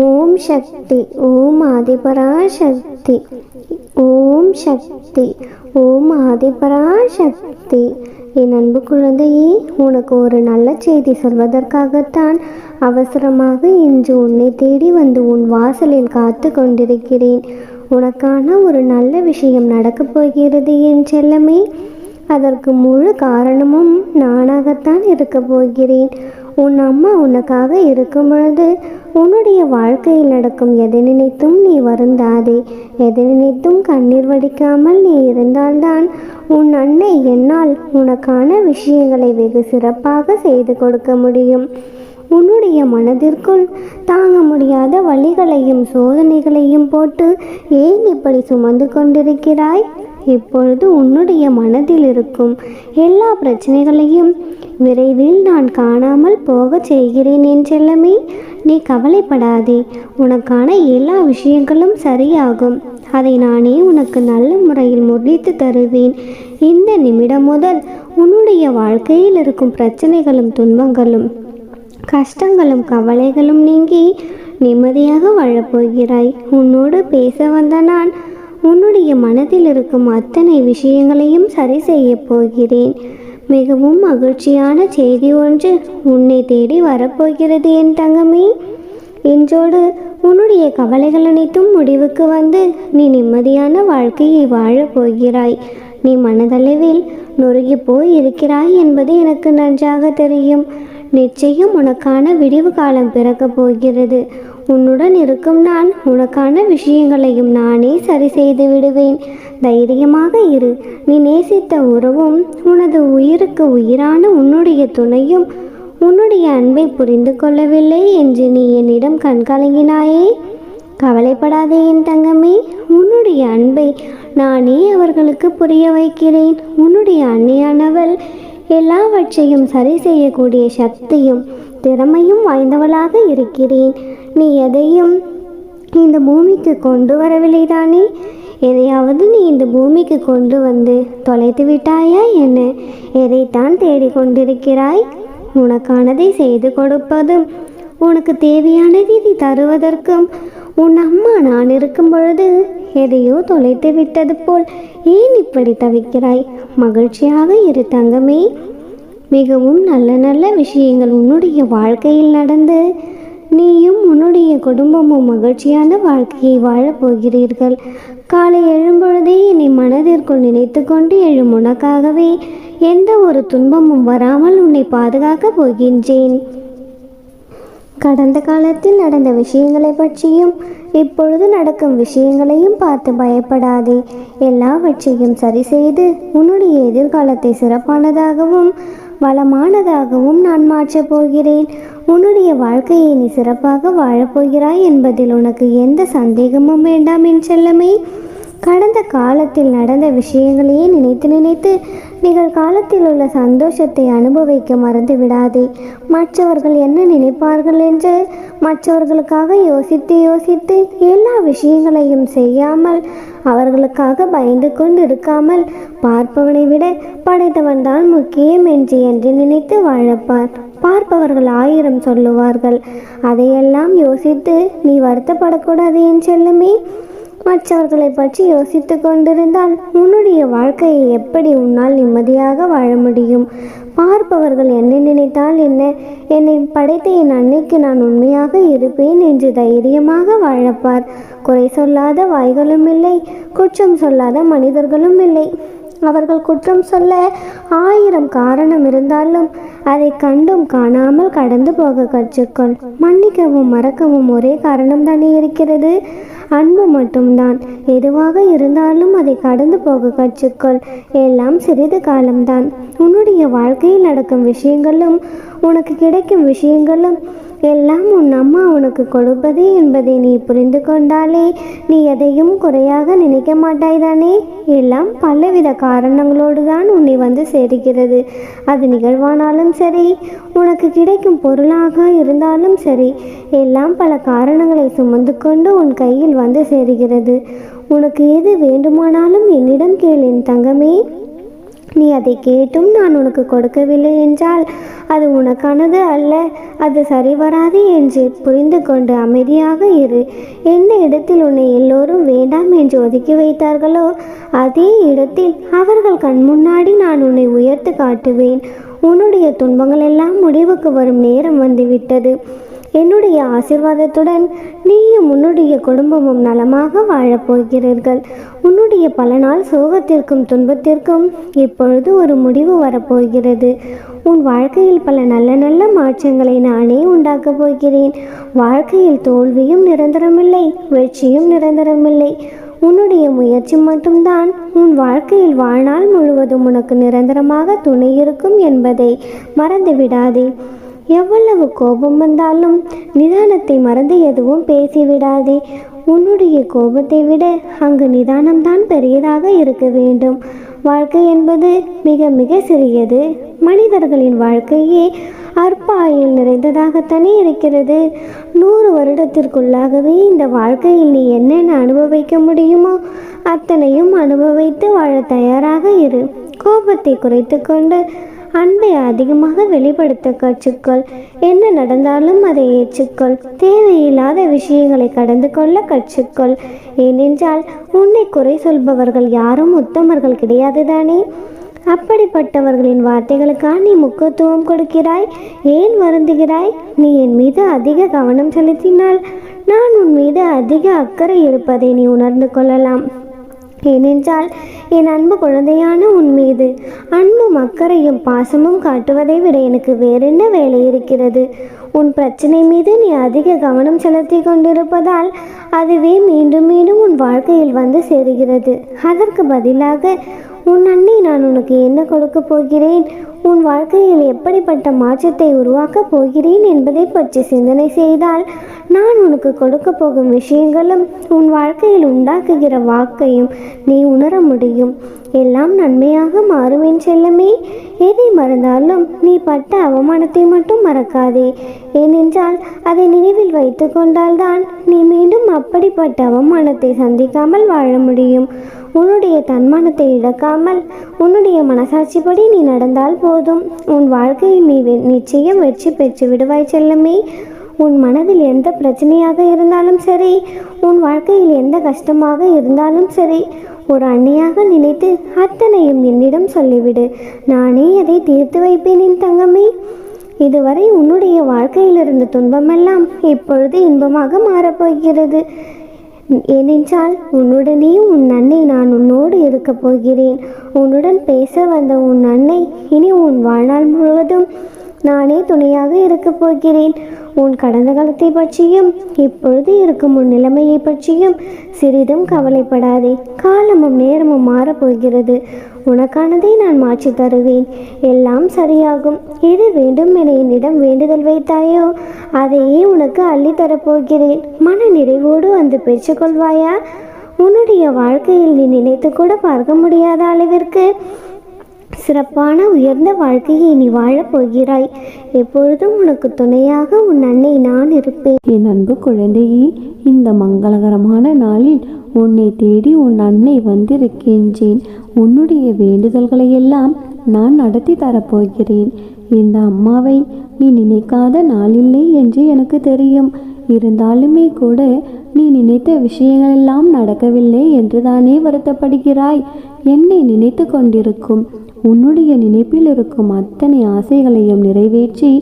ஓம் சக்தி ஓம் ஆதிபராசக்தி ஓம் சக்தி ஓம் ஆதிபராசக்தி. என் அன்பு குழந்தையே உனக்கு ஒரு நல்ல செய்தி சொல்வதற்காகத்தான் அவசரமாக இன்று உன்னை தேடி வந்து உன் வாசலில் காத்து கொண்டிருக்கிறேன். உனக்கான ஒரு நல்ல விஷயம் நடக்கப் போகிறது என் செல்லமே. அதற்கு முழு காரணமும் நானாகத்தான் இருக்கப் போகிறேன். உன் அம்மா உனக்காக இருக்கும் பொழுது உன்னுடைய வாழ்க்கையில் நடக்கும் எதை நினைத்தும் நீ வருந்தாதே. எதை நினைத்தும் கண்ணீர் வடிக்காமல் நீ இருந்தால்தான் உன் அன்னை என்னால் உனக்கான விஷயங்களை வெகு சிறப்பாக செய்து கொடுக்க முடியும். உன்னுடைய மனதிற்குள் தாங்க முடியாத வழிகளையும் சோதனைகளையும் போட்டு ஏன் இப்படி சுமந்து கொண்டிருக்கிறாய்? இப்பொழுது உன்னுடைய மனதில் இருக்கும் எல்லா பிரச்சனைகளையும் விரைவில் நான் காணாமல் போகச் செய்கிறேன் என் செல்லமே. நீ கவலைப்படாதே. உனக்கான எல்லா விஷயங்களும் சரியாகும். அதை நானே உனக்கு நல்ல முறையில் முடித்து தருவேன். இந்த நிமிடம் முதல் உன்னுடைய வாழ்க்கையில் இருக்கும் பிரச்சனைகளும் துன்பங்களும் கஷ்டங்களும் கவலைகளும் நீங்கி நிம்மதியாக வாழப்போகிறாய். உன்னோடு பேச வந்த நான் உன்னுடைய மனதில் இருக்கும் அத்தனை விஷயங்களையும் சரி செய்யப் போகிறேன். மிகவும் மகிழ்ச்சியான செய்தி ஒன்று உன்னை தேடி வரப்போகிறது என் தங்கமே. இன்றோடு உன்னுடைய கவலைகள் அனைத்தும் முடிவுக்கு வந்து நீ நிம்மதியான வாழ்க்கையை வாழப் போகிறாய். நீ மனதளவில் நொறுகி போய் இருக்கிறாய் என்பது எனக்கு நன்றாக தெரியும். நிச்சயம் உனக்கான விடிவு காலம் பிறக்கப் போகிறது. உன்னுடன் இருக்கும் நான் உனக்கான விஷயங்களையும் நானே சரி செய்து விடுவேன். தைரியமாக இரு. நீ நேசித்த உறவும் உனது உயிருக்கு உயிரான உன்னுடைய துணையும் உன்னுடைய அன்பை புரிந்து கொள்ளவில்லை என்று நீ என்னிடம் கண்கலங்கினாயே கவலைப்படாதே என் தங்கமே. உன்னுடைய அன்பை நானே அவர்களுக்கு புரிய வைக்கிறேன். உன்னுடைய அன்னையானவள் எல்லாவற்றையும் சரி செய்யக்கூடிய சக்தியும் திறமையும் வாய்ந்தவளாக இருக்கிறேன். நீ எதையும் இந்த பூமிக்கு கொண்டு வரவில்லை தானே? எதையாவது நீ இந்த பூமிக்கு கொண்டு வந்து தொலைத்து விட்டாயா என்ன? எதைத்தான் தேடிக்கொண்டிருக்கிறாய்? உனக்கானதை செய்து கொடுப்பதும் உனக்கு தேவையானதை தருவதற்கும் உன் அம்மா நான் இருக்கும் பொழுது எதையோ தொலைத்து விட்டது போல் ஏன் இப்படி தவிக்கிறாய்? மகிழ்ச்சியாக இரு தங்கமே. மிகவும் நல்ல நல்ல விஷயங்கள் உன்னுடைய வாழ்க்கையில் நடந்து நீயும் உன்னுடைய குடும்பமும் மகிழ்ச்சியான வாழ்க்கையை வாழப் போகிறீர்கள். காலை எழும்பொழுதே என்னை மனதிற்குள் நினைத்து கொண்டு எழும் உனக்காகவே எந்த ஒரு துன்பமும் வராமல் உன்னை பாதுகாக்கப் போகின்றேன். கடந்த காலத்தில் நடந்த விஷயங்களை பற்றியும் இப்பொழுது நடக்கும் விஷயங்களையும் பார்த்து பயப்படாதே. எல்லாவற்றையும் சரி செய்து உன்னுடைய எதிர்காலத்தை சிறப்பானதாகவும் வளமானதாகவும் நான் மாற்றப் போகிறேன். உன்னுடைய வாழ்க்கையை நீ சிறப்பாக வாழப்போகிறாய் என்பதில் உனக்கு எந்த சந்தேகமும் வேண்டாம் என் செல்லமே. கடந்த காலத்தில் நடந்த விஷயங்களையே நினைத்து நினைத்து நிகழ்காலத்தில் உள்ள சந்தோஷத்தை அனுபவிக்க மறந்து விடாதே. மற்றவர்கள் என்ன நினைப்பார்கள் என்று மற்றவர்களுக்காக யோசித்து யோசித்து எல்லா விஷயங்களையும் செய்யாமல் அவர்களுக்காக பயந்து கொண்டு இருக்காமல் பார்ப்பவனை விட படைத்தவன் தான் முக்கியம் என்று என்று நினைத்து வாழப்பார். பார்ப்பவர்கள் ஆயிரம் சொல்லுவார்கள். அதையெல்லாம் யோசித்து நீ வருத்தப்படக்கூடாது என் செல்லுமே. மற்றவர்களை பற்றி யோசித்து கொண்டிருந்தால் உன்னுடைய வாழ்க்கையை எப்படி உன்னால் நிம்மதியாக வாழ முடியும்? பார்ப்பவர்கள் என்ன நினைத்தால் என்ன? என்னை படைத்த என் அன்னைக்கு நான் உண்மையாக இருப்பேன் என்று தைரியமாக வாழப்பார். குறை சொல்லாத வாய்களும் இல்லை குற்றம் சொல்லாத மனிதர்களும் இல்லை. அவர்கள் குற்றம் சொல்ல ஆயிரம் காரணம் இருந்தாலும் அதை கண்டும் காணாமல் கடந்து போக கற்றுக்கொள். மன்னிக்கவும் மறக்கவும் ஒரே காரணம் தானே இருக்கிறது. அன்பு மட்டும்தான். எதுவாக இருந்தாலும் அதை கடந்து போக கற்றுக்கொள். எல்லாம் சிறிது காலம்தான். உன்னுடைய வாழ்க்கையில் நடக்கும் விஷயங்களும் உனக்கு கிடைக்கும் விஷயங்களும் எல்லாம் உன் அம்மா உனக்கு கொடுப்பதே என்பதை நீ புரிந்து கொண்டாலே நீ எதையும் குறையாக நினைக்க மாட்டாய் தானே? எல்லாம் பலவித காரணங்களோடு தான் உன்னை வந்து சேருகிறது. அது நிகழ்வானாலும் சரி உனக்கு கிடைக்கும் பொருளாக இருந்தாலும் சரி எல்லாம் பல காரணங்களை சுமந்து கொண்டு உன் கையில் வந்து சேருகிறது. உனக்கு எது வேண்டுமானாலும் என்னிடம் கேள் என் தங்கமே. நீ அதை கேட்டும் நான் உனக்கு கொடுக்கவில்லை என்றால் அது உனக்கானது அல்ல. அது சரிவராது என்று புரிந்து கொண்டு அமைதியாக இரு. எந்த இடத்தில் உன்னை எல்லோரும் வேண்டாம் என்று ஒதுக்கி வைத்தார்களோ? அதே இடத்தில் அவர்கள் கண் முன்னாடி நான் உன்னை உயர்த்து காட்டுவேன். உன்னுடைய துன்பங்கள் எல்லாம் முடிவுக்கு வரும் நேரம் வந்துவிட்டது. என்னுடைய ஆசிர்வாதத்துடன் நீயும் உன்னுடைய குடும்பமும் நலமாக வாழப்போகிறீர்கள். உன்னுடைய பல நாள் சோகத்திற்கும் துன்பத்திற்கும் இப்பொழுது ஒரு முடிவு வரப்போகிறது. உன் வாழ்க்கையில் பல நல்ல நல்ல மாற்றங்களை நானே உண்டாக்கப் போகிறேன். வாழ்க்கையில் தோல்வியும் நிரந்தரமில்லை வெற்றியும் நிரந்தரமில்லை. உன்னுடைய முயற்சி மட்டும்தான். உன் வாழ்க்கையில் வாழ்நாள் முழுவதும் உனக்கு நிரந்தரமாக துணை இருக்கும் என்பதை மறந்து விடாதே. எவ்வளவு கோபம் வந்தாலும் நிதானத்தை மறந்து எதுவும் பேசிவிடாதே உன்னுடைய கோபத்தை விட அங்கு நிதானம்தான் பெரியதாக இருக்க வேண்டும். வாழ்க்கை என்பது மிக மிக சிறியது. மனிதர்களின் வாழ்க்கையே அற்பாயில் நிறைந்ததாகத்தானே இருக்கிறது. நூறு வருடத்திற்குள்ளாகவே இந்த வாழ்க்கையில் நீ என்னென்ன அனுபவிக்க முடியுமோ அத்தனையும் அனுபவித்து வாழ தயாராக இரு. கோபத்தை குறைத்து கொண்டு அன்பை அதிகமாக வெளிப்படுத்த கற்றுக்கொள். என்ன நடந்தாலும் அதை ஏற்றுக்கொள். தேவையில்லாத விஷயங்களை கடந்து கொள்ள கற்றுக்கொள். ஏனென்றால் உன்னை குறை சொல்பவர்கள் யாரும் உத்தமர்கள் கிடையாது தானே? அப்படிப்பட்டவர்களின் வார்த்தைகளுக்கா நீ முக்கியத்துவம் கொடுக்கிறாய் ஏன் வருந்துகிறாய்? நீ என் மீது அதிக கவனம் செலுத்தினால் நான் உன் மீது அதிக அக்கறை இருப்பதை நீ உணர்ந்து கொள்ளலாம். ஏனென்றால் என் அன்பு குழந்தையான உன் மீது அன்பும் அக்கறையும் பாசமும் காட்டுவதை விட எனக்கு வேறென்ன வேலை இருக்கிறது? உன் பிரச்சனை மீது நீ அதிக கவனம் செலுத்தி கொண்டிருப்பதால் அதுவே மீண்டும் மீண்டும் உன் வாழ்க்கையில் வந்து சேருகிறது. அதற்கு பதிலாக உன் அன்னை நான் உனக்கு என்ன கொடுக்க போகிறேன்? உன் வாழ்க்கையில் எப்படிப்பட்ட மாற்றத்தை உருவாக்கப் போகிறேன் என்பதை பற்றி சிந்தனை செய்தால் நான் உனக்கு கொடுக்க போகும் விஷயங்களும் உன் வாழ்க்கையில் உண்டாக்குகிற வாக்கையும் நீ உணர முடியும். எல்லாம் நன்மையாக மாறுவேன் செல்லமே. எதை மறந்தாலும் நீ பட்ட அவமானத்தை மட்டும் மறக்காதே. ஏனென்றால் அதை நினைவில் வைத்து கொண்டால்தான் நீ மீண்டும் அப்படிப்பட்ட அவமானத்தை சந்திக்காமல் வாழ முடியும். உன்னுடைய தன்மானத்தை இழக்காமல் உன்னுடைய மனசாட்சிப்படி நீ நடந்தால் போதும். உன் வாழ்க்கையில் நீ வெ- நிச்சயம் வெற்றி பெற்று விடுவாய் செல்லமே. உன் மனதில் எந்த பிரச்சனையாக இருந்தாலும் சரி உன் வாழ்க்கையில் எந்த கஷ்டமாக இருந்தாலும் சரி ஒரு அன்னையாக நினைத்து அத்தனையும் என்னிடம் சொல்லிவிடு. நானே அதை தீர்த்து வைப்பேன் என் தங்கமே. இதுவரை உன்னுடைய வாழ்க்கையிலிருந்த துன்பமெல்லாம் இப்பொழுது இன்பமாக மாறப்போகிறது. ஏனென்றால் உன்னுடனே உன் அன்னை நான் உன்னோடு இருக்கப் போகிறேன். உன்னுடன் பேச வந்த உன் அன்னை இனி உன் வாழ்நாள் முழுவதும் நானே துணையாக இருக்கப் போகிறேன். உன் கடந்த காலத்தை பற்றியும் இப்பொழுது இருக்கும் உன் நிலைமையை பற்றியும் சிறிதும் கவலைப்படாதே. காலமும் நேரமும் மாறப்போகிறது உனக்கானதை நான் மாற்றி தருவேன். எல்லாம் சரியாகும். எது வேண்டும் என என்னிடம் வேண்டுதல் வைத்தாயோ அதையே உனக்கு அள்ளித்தரப் போகிறேன் மன நிறைவோடு வந்து பெற்றுக்கொள்வாயா உன்னுடைய வாழ்க்கையில் நீ நினைத்து கூட பார்க்க முடியாத அளவிற்கு சிறப்பான உயர்ந்த வாழ்க்கையை நீ வாழப் போகிறாய். எப்பொழுதும் உனக்கு துணையாக உன் அன்னை நான் இருப்பேன். என் அன்பு குழந்தையே இந்த மங்களகரமான நாளில் உன்னை தேடி உன் அன்னை வந்திருக்கின்றேன். உன்னுடைய வேண்டுதல்களை எல்லாம் நான் நடத்தி தரப்போகிறேன். இந்த அம்மாவை நீ நினைக்காத நாளில்லை என்று எனக்கு தெரியும். இருந்தாலுமே கூட நீ நினைத்த விஷயங்களெல்லாம் நடக்கவில்லை என்று தானே வருத்தப்படுகிறாய்? என்னை நினைத்து கொண்டிருக்கும் உன்னுடைய நினைப்பில் இருக்கும் அத்தனை ஆசைகளையும் நிறைவேற்றி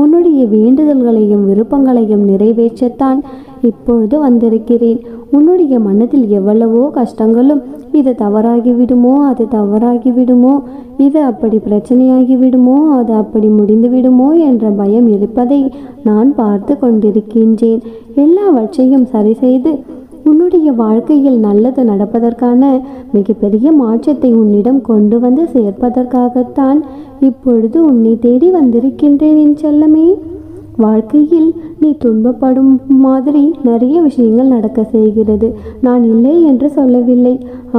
உன்னுடைய வேண்டுதல்களையும் விருப்பங்களையும் நிறைவேற்றத்தான் இப்பொழுது வந்திருக்கிறேன். உன்னுடைய மனதில் எவ்வளவோ கஷ்டங்களும் இது தவறாகி விடுமோ அது தவறாகி விடுமோ இது அப்படி பிரச்சனையாகி விடுமோ அது அப்படி முடிந்து விடுமோ என்ற பயம் இருப்பதை நான் பார்த்து கொண்டிருக்கின்றேன். எல்லாவற்றையும் சரி செய்து உன்னுடைய வாழ்க்கையில் நல்லது நடப்பதற்கான மிகப்பெரிய மாற்றத்தை உன்னிடம் கொண்டு வந்து சேர்ப்பதற்காகத்தான் இப்பொழுது உன்னை தேடி வந்திருக்கின்றேன் என் செல்லமே. வாழ்க்கையில் நீ துன்பப்படும் மாதிரி நிறைய விஷயங்கள் நடக்க செய்கிறது. நான் இல்லை என்று சொல்லவில்லை.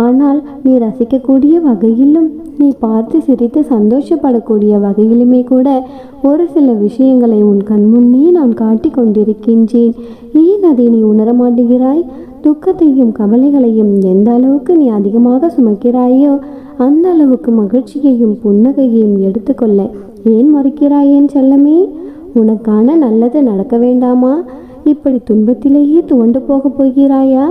ஆனால் நீ ரசிக்கக்கூடிய வகையிலும் நீ பார்த்து சிரித்து சந்தோஷப்படக்கூடிய வகையிலுமே கூட ஒரு சில விஷயங்களை உன் கண்முன்னே நான் காட்டி கொண்டிருக்கின்றேன். ஏன் அதை நீ உணரமாட்டேகிறாய் துக்கத்தையும் கவலைகளையும் எந்த அளவுக்கு நீ அதிகமாக சுமக்கிறாயோ அந்த அளவுக்கு மகிழ்ச்சியையும் புன்னகையையும் எடுத்துக்கொள்ள ஏன் மறுக்கிறாய் என் செல்லமே? உனக்கான நல்லது நடக்க வேண்டாமா? இப்படி துன்பத்திலேயே துவண்டு போகப் போகிறாயா?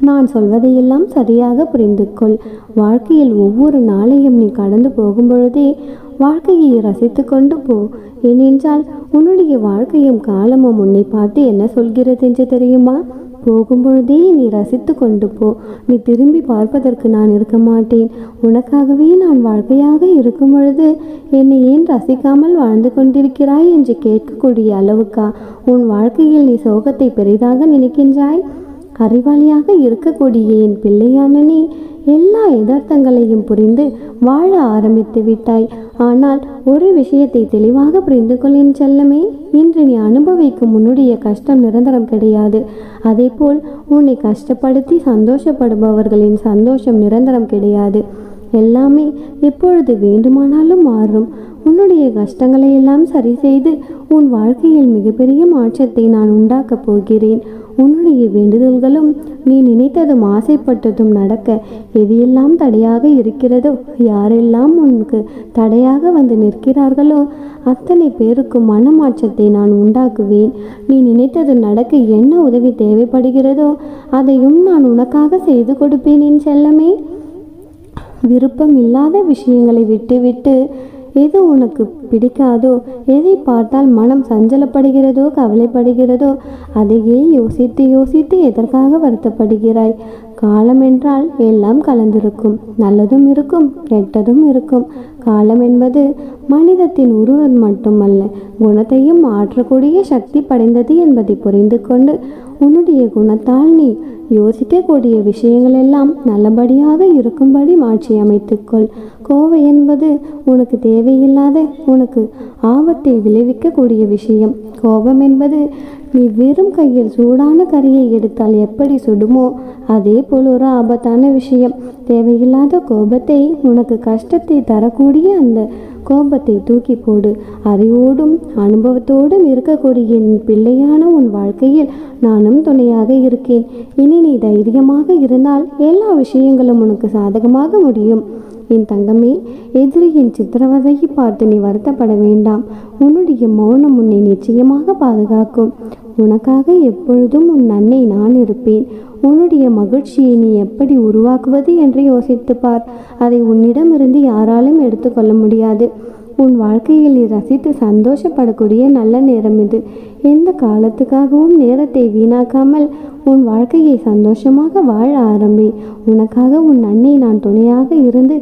நான் சொல்வதையெல்லாம் சரியாக புரிந்து கொள் வாழ்க்கையில் ஒவ்வொரு நாளையும் நீ கடந்து போகும் பொழுதே வாழ்க்கையை ரசித்து கொண்டு போ. ஏனென்றால் உன்னுடைய வாழ்க்கையும் காலமும் உன்னை பார்த்து என்ன சொல்கிறது என்று தெரியுமா? போகும்பொழுதே நீ ரசித்து கொண்டு போ நீ திரும்பி பார்ப்பதற்கு நான் இருக்க மாட்டேன் உனக்காகவே நான் வாழ்க்கையாக இருக்கும் பொழுது என்னை ஏன் ரசிக்காமல் வாழ்ந்து கொண்டிருக்கிறாய் என்று கேட்கக்கூடிய அளவுக்கா? உன் வாழ்க்கையில் நீ சோகத்தை பெரிதாக நினைக்கின்றாய்? அறிவாளியாக இருக்கக்கூடிய என் பிள்ளையான நீ எல்லா யதார்த்தங்களையும் புரிந்து வாழ ஆரம்பித்து விட்டாய். ஆனால் ஒரு விஷயத்தை தெளிவாக புரிந்து கொள்ளேன் செல்லமே. இன்று நீ அனுபவிக்கும் உன்னுடைய கஷ்டம் நிரந்தரம் கிடையாது. அதேபோல் உன்னை கஷ்டப்படுத்தி சந்தோஷப்படுபவர்களின் சந்தோஷம் நிரந்தரம் கிடையாது. எல்லாமே எப்பொழுது வேண்டுமானாலும் மாறும். உன்னுடைய கஷ்டங்களை எல்லாம் சரி செய்து உன் வாழ்க்கையில் மிகப்பெரிய மாற்றத்தை நான் உண்டாக்கப் போகிறேன். உன்னுடைய வேண்டுதல்களும் நீ நினைத்ததும் ஆசைப்பட்டதும் நடக்க எது எல்லாம் தடையாக இருக்கிறதோ யாரெல்லாம் உனக்கு தடையாக வந்து நிற்கிறார்களோ அத்தனை பேருக்கும் மனமாற்றத்தை நான் உண்டாக்குவேன். நீ நினைத்தது நடக்க என்ன உதவி தேவைப்படுகிறதோ அதையும் நான் உனக்காக செய்து கொடுப்பேன் என் செல்லமே. விருப்பம் இல்லாத விஷயங்களை விட்டுவிட்டு எது உனக்கு பிடிக்காதோ எதை பார்த்தால் மனம் சஞ்சலப்படுகிறதோ கவலைப்படுகிறதோ அதையே யோசித்து யோசித்து எதற்காக வருத்தப்படுகிறாய்? காலம் என்றால் எல்லாம் கலந்திருக்கும். நல்லதும் இருக்கும் கெட்டதும் இருக்கும். காலம் என்பது மனிதத்தின் உருவம் மட்டுமல்ல குணத்தையும் மாற்றக்கூடிய சக்தி படைந்தது என்பதை புரிந்து கொண்டு உன்னுடைய குணத்தால் நீ யோசிக்கக்கூடிய விஷயங்கள் எல்லாம் நல்லபடியாக இருக்கும்படி மாற்றி அமைத்துக்கொள். கோவை என்பது உனக்கு தேவையில்லாத உனக்கு ஆபத்தை விளைவிக்கக்கூடிய விஷயம். கோபம் என்பது நீ வெறும் கையில் சூடான கரியை எடுத்தால் எப்படி சுடுமோ அதே போல் ஒரு ஆபத்தான விஷயம். தேவையில்லாத கோபத்தை உனக்கு கஷ்டத்தை தரக்கூடிய அந்த கோபத்தை தூக்கி போடு. அறிவோடும் அனுபவத்தோடும் இருக்கக்கூடிய என் பிள்ளையான உன் வாழ்க்கையில் நானும் துணையாக இருக்கேன். இனி நீ தைரியமாக இருந்தால் எல்லா விஷயங்களும் உனக்கு சாதகமாக முடியும். என் தங்கமே எதிரியின் சித்திரவதையை பார்த்து நீ வருத்தப்பட வேண்டாம். உன்னுடைய மௌனம் உன்னை நிச்சயமாக பாதுகாக்கும். உனக்காக எப்பொழுதும் உன் அன்னை நான் இருப்பேன். உன்னுடைய மகிழ்ச்சியை நீ எப்படி உருவாக்குவது என்று யோசித்து பார். அதை உன்னிடமிருந்து யாராலும் எடுத்துக்கொள்ள முடியாது. உன் வாழ்க்கையில் நீ ரசித்து சந்தோஷப்படக்கூடிய நல்ல நேரம் இது. எந்த காலத்துக்காகவும் நேரத்தை வீணாக்காமல் உன் வாழ்க்கையை சந்தோஷமாக வாழ ஆரம்பி. உனக்காக உன் அன்னை நான் துணையாக இருந்து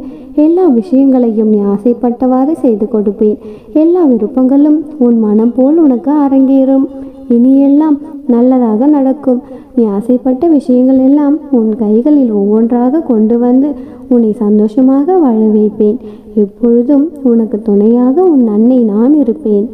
எல்லா விஷயங்களையும் நீ ஆசைப்பட்டவாறு செய்து கொடுப்பேன். எல்லா விருப்பங்களும் உன் மனம் போல் உனக்கு அரங்கேறும். இனியெல்லாம் நல்லதாக நடக்கும். நீ ஆசைப்பட்ட விஷயங்கள் எல்லாம் உன் கைகளில் ஒவ்வொன்றாக கொண்டு வந்து உன்னை சந்தோஷமாக வாழ வைப்பேன். எப்பொழுதும் உனக்கு துணையாக உன் அன்னை நான் இருப்பேன்.